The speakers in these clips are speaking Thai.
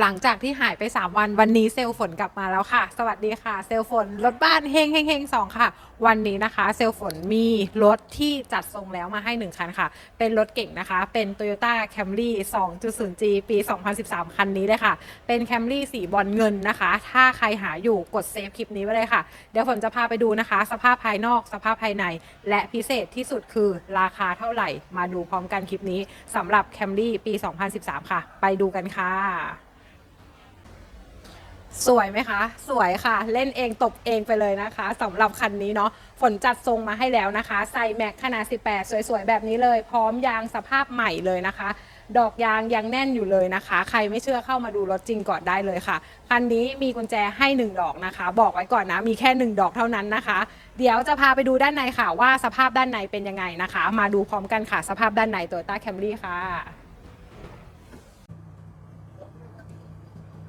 หลังจากที่หายไป 3 วันวันนี้เซลฝนกลับมาแล้วค่ะ สวัสดีค่ะ เซลฝนรถบ้านเฮงเฮงเฮงสองค่ะ วันนี้นะคะ เซลฝนมีรถที่จัดทรงแล้วมาให้ 1 คันค่ะ เป็นรถเก่งนะคะ เป็น Toyota Camry 2.0G ปี 2013 คันนี้เลยค่ะ เป็น Camry สีบอลเงินนะคะ ถ้าใครหาอยู่กดเซฟคลิปนี้ไว้เลยค่ะ เดี๋ยวฝนจะพาไปดูนะคะ สภาพภายนอกสภาพภายใน และพิเศษที่สุดคือราคาเท่าไหร่ มาดูพร้อมกันคลิปนี้สำหรับ Camry ปี 2013 ค่ะ ไปดูกันค่ะ สวยไหมคะ สวยค่ะ เล่นเองตบเองไปเลยนะคะสำหรับคันนี้เนาะฝนจัดทรงมาให้แล้วนะคะใส่แม็กขนาด 18 สวยๆ แบบนี้เลย พร้อมยางสภาพใหม่เลยนะคะ ดอกยางยังแน่นอยู่เลยนะคะ ใครไม่เชื่อเข้ามาดูรถจริงก่อนได้เลยค่ะคันนี้มีกุญแจให้ 1 ดอกนะคะ บอกไว้ก่อนนะมีแค่ 1 ดอกเท่านั้นนะคะ เดี๋ยวจะพาไปดูด้านในค่ะว่าสภาพด้านในเป็นยังไงนะคะ มาดูพร้อมกันค่ะสภาพด้านใน Toyota Camry ค่ะ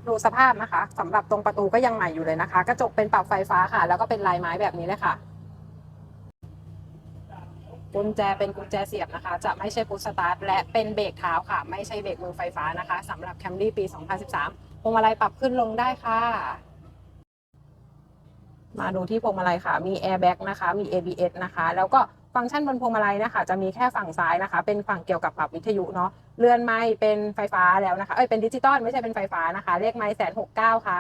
ดูสภาพนะคะสำหรับตรงประตูก็ยังใหม่อยู่เลยนะคะ กระจกเป็นปรับไฟฟ้าค่ะ แล้วก็เป็นลายไม้แบบนี้เลยค่ะ กุญแจเป็นกุญแจเสียบนะคะ จะไม่ใช่พุชสตาร์ทและเป็นเบรกเท้าค่ะ ไม่ใช่เบรกมือไฟฟ้านะคะสำหรับ Camry ปี 2013พวงมาลัยปรับขึ้นลงได้ค่ะ มาดูที่พวงมาลัยค่ะ มี airbag นะคะ มี ABS นะคะ แล้วก็ฟังก์ชันบนพวงมาลัยนะคะจะมีแค่ฝั่งซ้ายนะคะ เป็นฝั่งเกี่ยวกับปรับวิทยุเนาะเลื่อนไม้เป็นไฟฟ้าแล้วนะคะเอ้ยเป็นดิจิตอลไม่ใช่เป็นไฟฟ้านะคะ เลขไม้แสนหกเก้าค่ะ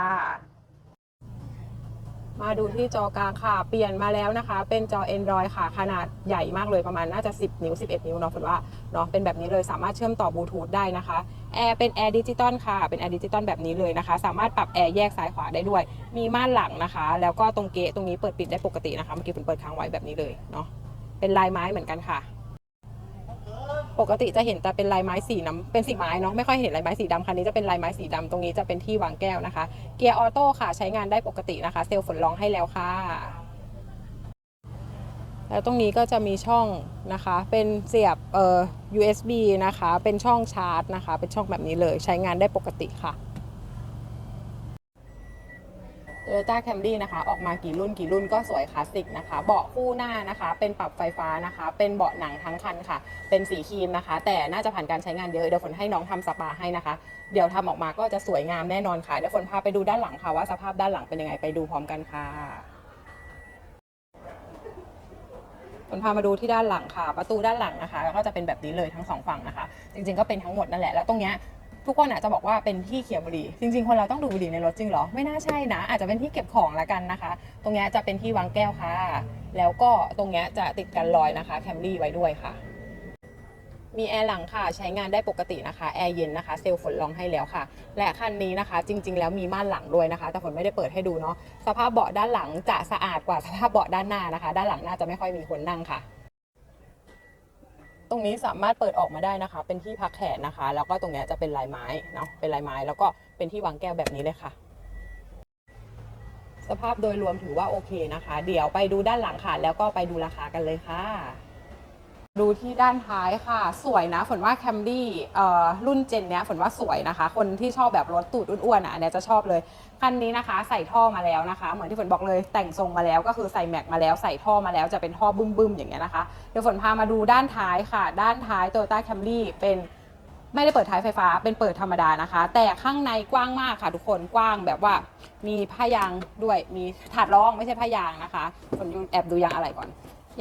มาดูที่จอกลางค่ะ เปลี่ยนมาแล้วนะคะ เป็นจอ Android ค่ะ ขนาดใหญ่มากเลยประมาณน่าจะ 10 นิ้ว 11 นิ้วเนาะฝนว่าเนาะเป็นแบบนี้เลยสามารถเชื่อมต่อบลูทูธได้นะคะแอร์เป็นแอร์ดิจิตอลค่ะ เป็นแอร์ดิจิตอลแบบนี้เลยนะคะ สามารถปรับแอร์แยกซ้ายขวาได้ด้วย มีม่านหลังนะคะ แล้วก็ตรงเกะตรงนี้เปิดปิดได้ปกตินะคะ เมื่อกี้ฝนเปิดค้างไว้แบบนี้เลยเนาะ เป็นลายไม้เหมือนกันค่ะ ปกติจะเห็นแต่เป็นลายไม้สีน้ำเป็นสีไม้เนาะไม่ค่อยเห็นลายไม้สีดำคันนี้จะเป็นลายไม้สีดำตรงนี้จะเป็นที่วางแก้วนะคะ เกียร์ออโต้ค่ะใช้งานได้ปกตินะคะ เซลล์ฝนลองให้แล้วค่ะแล้วตรงนี้ก็จะมีช่องนะคะ เป็นเสียบเอ่อ USB นะคะ เป็นช่องชาร์จนะคะ เป็นช่องแบบนี้เลย ใช้งานได้ปกติค่ะ Toyota Camry นะคะ ออกมากี่รุ่นกี่รุ่นก็สวยคลาสสิกนะคะ เบาะคู่หน้านะคะ เป็นปรับไฟฟ้านะคะ เป็นเบาะหนังทั้งคันค่ะ เป็นสีครีมนะคะ แต่น่าจะผ่านการใช้งานเยอะ เดี๋ยวฝนให้น้องทำสปาให้นะคะ เดี๋ยวทำออกมาก็จะสวยงามแน่นอนค่ะ เดี๋ยวฝนพาไปดูด้านหลังค่ะว่าสภาพด้านหลังเป็นยังไงไปดูพร้อมกันค่ะฝนพามาดูที่ด้านหลังค่ะ ประตูด้านหลังนะคะ ก็จะเป็นแบบนี้เลยทั้งสองฝั่งนะคะ จริงๆก็เป็นทั้งหมดนั่นแหละ แล้วตรงเนี้ย ทุกคนอาจจะบอกว่าเป็นที่เขียบบุหรี่ จริงๆ คนเราต้องดูบุหรี่ในรถจริงเหรอ ไม่น่าใช่นะ อาจจะเป็นที่เก็บของละกันนะคะ ตรงนี้จะเป็นที่วางแก้วค่ะ แล้วก็ตรงนี้จะติดกันรอยนะคะแคมรี่ไว้ด้วยค่ะ มีแอร์หลังค่ะ ใช้งานได้ปกตินะคะ แอร์เย็นนะคะ เซลล์ฝนลองให้แล้วค่ะ และคันนี้นะคะ จริง ๆ แล้วมีม่านหลังด้วยนะคะ แต่ฝนไม่ได้เปิดให้ดูเนาะ สภาพเบาะด้านหลังจะสะอาดกว่าสภาพเบาะด้านหน้านะคะ ด้านหลังน่าจะไม่ค่อยมีคนนั่งค่ะ ตรงนี้สามารถเปิดออกมาได้นะคะ เป็นที่พักแขนนะคะ แล้วก็ตรงนี้จะเป็นลายไม้เนาะเป็นลายไม้ แล้วก็เป็นที่วางแก้วแบบนี้เลยค่ะ สภาพโดยรวมถือว่าโอเคนะคะ เดี๋ยวไปดูด้านหลังค่ะ แล้วก็ไปดูราคากันเลยค่ะ ดูที่ด้านท้ายค่ะ สวยนะฝนว่าแคมรี่รุ่นเจนเนี้ยฝนว่าสวยนะคะ คนที่ชอบแบบรถตูดอ้วนๆอะอันเนี้ยจะชอบเลยคันนี้นะคะ ใส่ท่อมาแล้วนะคะ เหมือนที่ฝนบอกเลยแต่งทรงมาแล้วก็คือใส่แม็กมาแล้วใส่ท่อมาแล้วจะเป็นท่อบึ้มๆอย่างเงี้ยนะคะเดี๋ยวฝนพามาดูด้านท้ายค่ะ ด้านท้าย Toyota Camry เป็นไม่ได้เปิดท้ายไฟฟ้าเป็นเปิดธรรมดานะคะ แต่ข้างในกว้างมากค่ะ ทุกคนกว้างแบบว่า มีผ้ายางด้วยมีถาดรองไม่ใช่ผ้ายางนะคะฝนแอบดูยางอะไรก่อน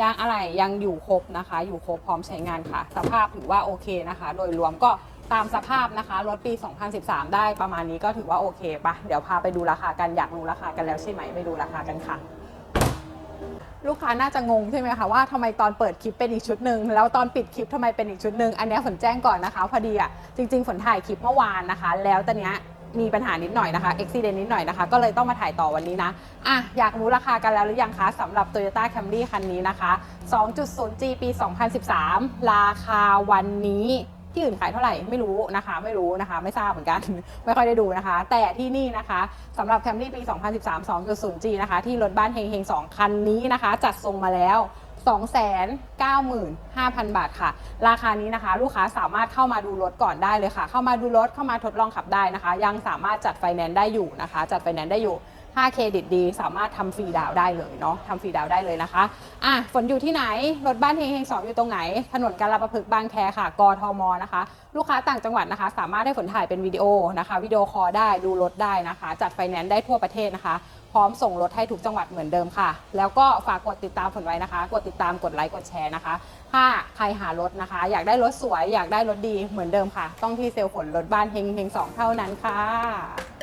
ยางอะไรยังอยู่ครบนะคะ อยู่ครบพร้อมใช้งานค่ะ สภาพถือว่าโอเคนะคะ โดยรวมก็ตามสภาพนะคะรถปี 2013 ได้ประมาณนี้ก็ถือว่าโอเคปะเดี๋ยวพาไปดูราคากันอยากรู้ราคากันแล้วใช่ไหมไปดูราคากันค่ะลูกค้าน่าจะงงใช่ไหมคะว่าทำไมตอนเปิดคลิปเป็นอีกชุดหนึ่งแล้วตอนปิดคลิปทำไมเป็นอีกชุดหนึ่งอันนี้ฝนแจ้งก่อนนะคะ พอดีอะจริงๆฝนถ่ายคลิปเมื่อวานนะคะ แล้วตอนเนี้ย มีปัญหานิดหน่อยนะคะอุบิเหตุนิดหน่อยนะคะ ก็เลยต้องมาถ่ายต่อวันนี้นะอะอยากรู้ราคากันแล้วหรือยังคะสำหรับ Toyota Camry คันนี้นะคะ 2.0G ปี 2013 ราคาวันนี้ที่อื่นขายเท่าไหร่ไม่รู้นะคะ ไม่รู้นะคะ ไม่ทราบเหมือนกัน ไม่ค่อยได้ดูนะคะ แต่ที่นี่นะคะสำหรับ Camry ปี 2013 2.0G นะคะ ที่รถบ้านเฮงเฮง2คันนี้นะคะ จัดทรงมาแล้ว 295,000 บาทค่ะ ราคานี้นะคะ ลูกค้าสามารถเข้ามาดูรถก่อนได้เลยค่ะ เข้ามาดูรถเข้ามาทดลองขับได้นะคะ ยังสามารถจัดไฟแนนซ์ได้อยู่นะคะ จัดไฟแนนซ์ได้อยู่ 5เครดิตดี สามารถทำฟรีดาวได้เลยเนาะทำฟรีดาวได้เลยนะคะอะฝนอยู่ที่ไหน รถบ้านเฮงเฮงสองอยู่ตรงไหน ถนนกาลประพฤกษ์บางแคค่ะ กทมนะคะ ลูกค้าต่างจังหวัดนะคะ สามารถให้ฝนถ่ายเป็นวิดีโอนะคะ วิดีโอคอลได้ ดูรถได้นะคะ จัดไฟแนนซ์ได้ทั่วประเทศนะคะ พร้อมส่งรถให้ทุกจังหวัดเหมือนเดิมค่ะ แล้วก็ฝากกดติดตามฝนไว้นะคะ กดติดตาม กดไลค์ กดแชร์นะคะ ถ้าใครหารถนะคะ อยากได้รถสวย อยากได้รถดี เหมือนเดิมค่ะ ต้องที่เซลล์ฝนรถบ้านเฮงเฮงสองเท่านั้นค่ะ